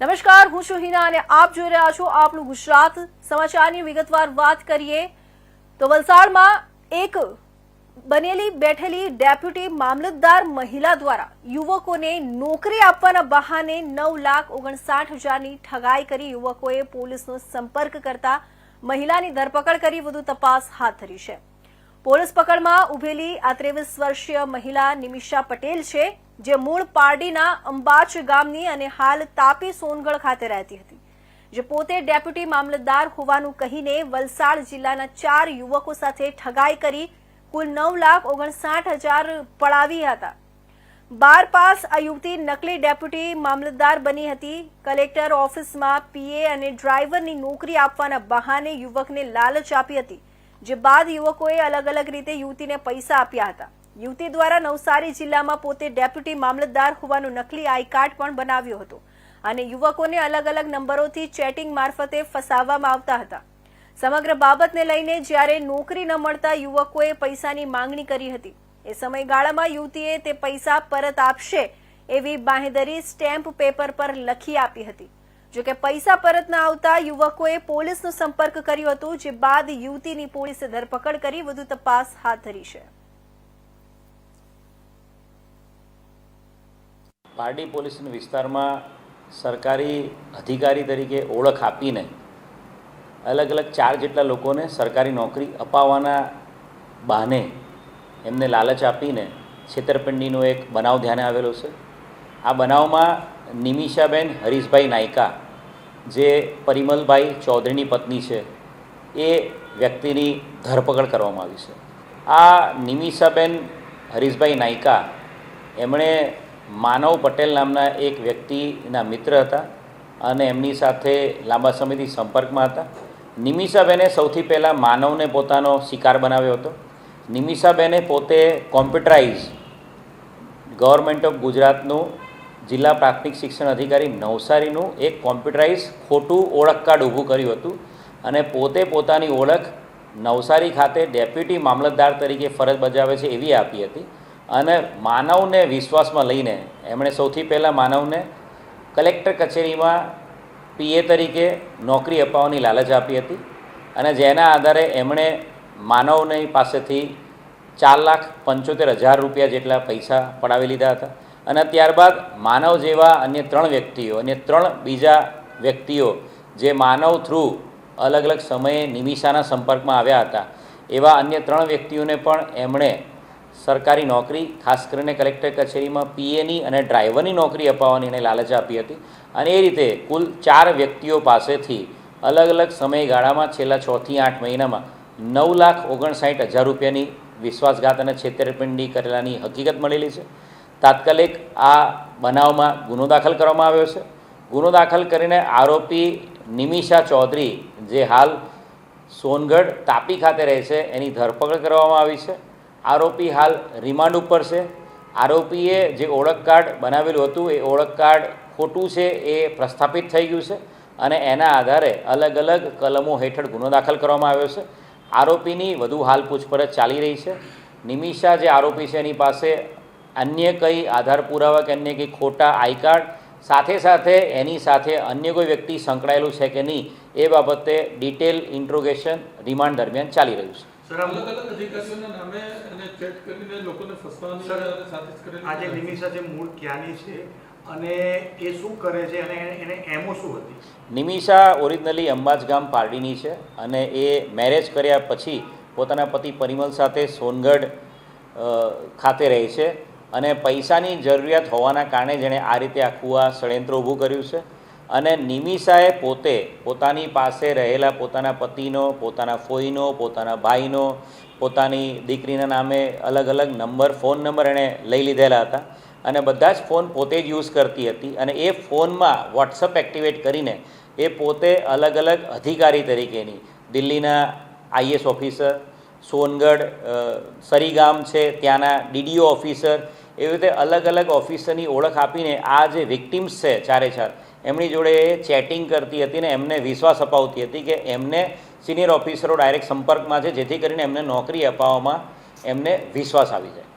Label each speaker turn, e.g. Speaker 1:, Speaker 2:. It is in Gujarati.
Speaker 1: નમસ્કાર, હું છું હિના અને આપ જોઈ રહ્યા છો આપણું ગુજરાત સમાચારની વિગતવાર વાત કરીએ તો વલસાડમાં એક બનેલી બેઠેલી ડેપ્યુટી મામલતદાર મહિલા દ્વારા યુવકોને નોકરી આપવાના બહાને નવ લાખ ઓગણસાઠ હજારની ઠગાઈ કરી યુવકોએ પોલીસનો સંપર્ક કરતા મહિલાની ધરપકડ કરી વધુ તપાસ હાથ ધરી છે. પોલીસ પકડમાં ઉભેલી આ ત્રેવીસ વર્ષીય મહિલા નિમિષા પટેલ છે. જે મૂળ પારડીના અંબાચ ગામની અને હાલ તાપી સોનગઢ ખાતે રહેતી હતી. જે પોતે ડેપ્યુટી મામલતદાર હોવાનું કહીને વલસાડ જિલ્લાના ચાર યુવકો સાથે ઠગાઈ કરી કુલ નવ લાખ ઓગણસાઠ હજાર પડાવી હતા. બાર પાસ આ યુવતી નકલી ડેપ્યુટી મામલતદાર બની હતી. કલેક્ટર ઓફિસમાં પીએ અને ડ્રાઈવરની નોકરી આપવાના બહાને યુવકને લાલચ આપી હતી. જે બાદ યુવકોએ અલગ અલગ રીતે યુવતીને પૈસા આપ્યા હતા. યુવતી દ્વારા નવસારી જિલ્લામાં પોતે ડેપ્યુટી મામલતદાર હોવાનું નકલી આઈ કાર્ડ પણ બનાવ્યું હતું. અને યુવકોને અલગ અલગ નંબરોથી ચેટિંગ મારફતે ફસાવવામાં આવતા હતા. સમગ્ર બાબતને લઈને જ્યારે નોકરી ન મળતા યુવકોએ પૈસાની માંગણી કરી હતી. એ સમયગાળામાં યુવતીએ તે પૈસા પરત આપશે એવી બાંહેધરી સ્ટેમ્પ પેપર પર લખી આપી હતી. જોકે પૈસા પરત ન આવતા યુવકોએ પોલીસનો સંપર્ક કર્યો હતો, જે બાદ યુવતીની પોલીસે ધરપકડ કરી વધુ તપાસ હાથ ધરી છે.
Speaker 2: પારડી પોલીસના વિસ્તારમાં સરકારી અધિકારી તરીકે ઓળખ આપીને અલગ અલગ ચાર જેટલા લોકોને સરકારી નોકરી અપાવવાના બહાને એમને લાલચ આપીને છેતરપિંડીનો એક બનાવ ધ્યાને આવેલો છે. આ બનાવમાં નિમિષાબેન હરીશભાઈ નાયકા, જે પરિમલભાઈ ચૌધરીની પત્ની છે, એ વ્યક્તિની ધરપકડ કરવામાં આવી છે. આ નિમિષાબેન હરીશભાઈ નાયકા, એમણે માનવ પટેલ નામના એક વ્યક્તિના મિત્ર હતા અને એમની સાથે લાંબા સમયથી સંપર્કમાં હતા. નિમિષાબેને સૌથી પહેલાં માનવને પોતાનો શિકાર બનાવ્યો હતો. નિમિષાબેને પોતે કોમ્પ્યુટરાઇઝ ગવર્મેન્ટ ઓફ ગુજરાતનું જિલ્લા પ્રાથમિક શિક્ષણ અધિકારી નવસારીનું એક કોમ્પ્યુટરાઇઝ ખોટું ઓળખ કાર્ડ ઊભું કર્યું હતું અને પોતે પોતાની ઓળખ નવસારી ખાતે ડેપ્યુટી મામલતદાર તરીકે ફરજ બજાવે છે એવી આપી હતી. અને માનવને વિશ્વાસમાં લઈને, એમણે સૌથી પહેલાં માનવને કલેક્ટર કચેરીમાં પીએ તરીકે નોકરી અપાવવાની લાલચ આપી હતી અને જેના આધારે એમણે માનવની પાસેથી ચાર લાખ પંચોતેર હજાર રૂપિયા જેટલા પૈસા પડાવી લીધા હતા. અને ત્યારબાદ માનવ જેવા અન્ય ત્રણ વ્યક્તિઓ અને ત્રણ બીજા વ્યક્તિઓ જે માનવ થ્રુ અલગ અલગ સમયે નિમિષાના સંપર્કમાં આવ્યા હતા, એવા અન્ય ત્રણ વ્યક્તિઓને પણ એમણે સરકારી નોકરી, ખાસ કરીને કલેક્ટર કચેરીમાં પીએની અને ડ્રાઈવરની નોકરી અપાવવાની એને લાલચ આપી હતી. અને એ રીતે કુલ ચાર વ્યક્તિઓ પાસેથી અલગ અલગ સમયગાળામાં છેલ્લા છથી આઠ મહિનામાં નવ લાખ ઓગણસાઠ હજાર રૂપિયાની વિશ્વાસઘાત અને છેતરપિંડી કરેલાની હકીકત મળેલી છે. તાત્કાલિક આ બનાવમાં ગુનો દાખલ કરવામાં આવ્યો છે. ગુનો દાખલ કરીને આરોપી નિમિષા ચૌધરી, જે હાલ સોનગઢ તાપી ખાતે રહે છે, એની ધરપકડ કરવામાં આવી છે. આરોપી હાલ રિમાન્ડ ઉપર છે. આરોપીએ જે ઓળખ કાર્ડ બનાવેલું હતું, એ ઓળખ કાર્ડ ખોટું છે, એ પ્રસ્થાપિત થઈ ગયું છે અને એના આધારે અલગ અલગ કલમો હેઠળ ગુનો દાખલ કરવામાં આવ્યો છે. આરોપીની વધુ હાલ પૂછપરછ ચાલી રહી છે. નિમિષા જે આરોપી છે, એની પાસે અન્ય કંઈ આધાર પુરાવા કે અન્ય કંઈ ખોટા આઈ કાર્ડ, સાથે સાથે એની સાથે અન્ય કોઈ વ્યક્તિ સંકળાયેલું છે કે નહીં, એ બાબતે ડિટેલ ઇન્ટ્રોગેશન રિમાન્ડ દરમિયાન ચાલી રહ્યું છે.
Speaker 3: સર
Speaker 4: અલગ અલગ અધિકારીઓના નામે અને ચેક કરીને લોકોને ફસવાની
Speaker 3: સર,
Speaker 4: સાથે જ કરેલી
Speaker 3: આજે નિમિષા જે મૂળ ક્યાંની છે અને એ શું કરે છે અને એને- એને એમો શું હતી?
Speaker 2: નિમિષા ઓરિજિનલી અંબાજ ગામ પારડીની છે અને એ મેરેજ કર્યા પછી પોતાના પતિ પરિમલ સાથે સોનગઢ ખાતે રહે છે અને પૈસાની જરૂરિયાત હોવાના કારણે જેણે આ રીતે આખું આ ષડયંત્ર ઊભું કર્યું છે. અને નિમિષાએ પોતે પોતાની પાસે રહેલા પોતાના પતિનો, પોતાના ફોઈનો, પોતાના ભાઈનો, પોતાની દીકરીના નામે અલગ અલગ નંબર, ફોન નંબર એણે લઈ લીધેલા હતા. અને બધા જ ફોન પોતે જ યુઝ કરતી હતી અને એ ફોનમાં વોટ્સઅપ એક્ટિવેટ કરીને એ પોતે અલગ અલગ અધિકારી તરીકેની દિલ્હીના આઈએસ ઓફિસર, સોનગઢ સરીગામ છે, ત્યાંના ડીડીઓ ઓફિસર એવી રીતે અલગ અલગ ઓફિસરની ઓળખ આપીને આ જે વિક્ટિમ્સ છે ચારે ચાર એમની જોડે ચેટિંગ કરતી હતી ને એમને વિશ્વાસ અપાવતી હતી કે એમને સિનિયર ઓફિસરો ડાયરેક્ટ સંપર્કમાં છે, જેથી કરીને એમને નોકરી અપાવવામાં એમને વિશ્વાસ આવી જાય.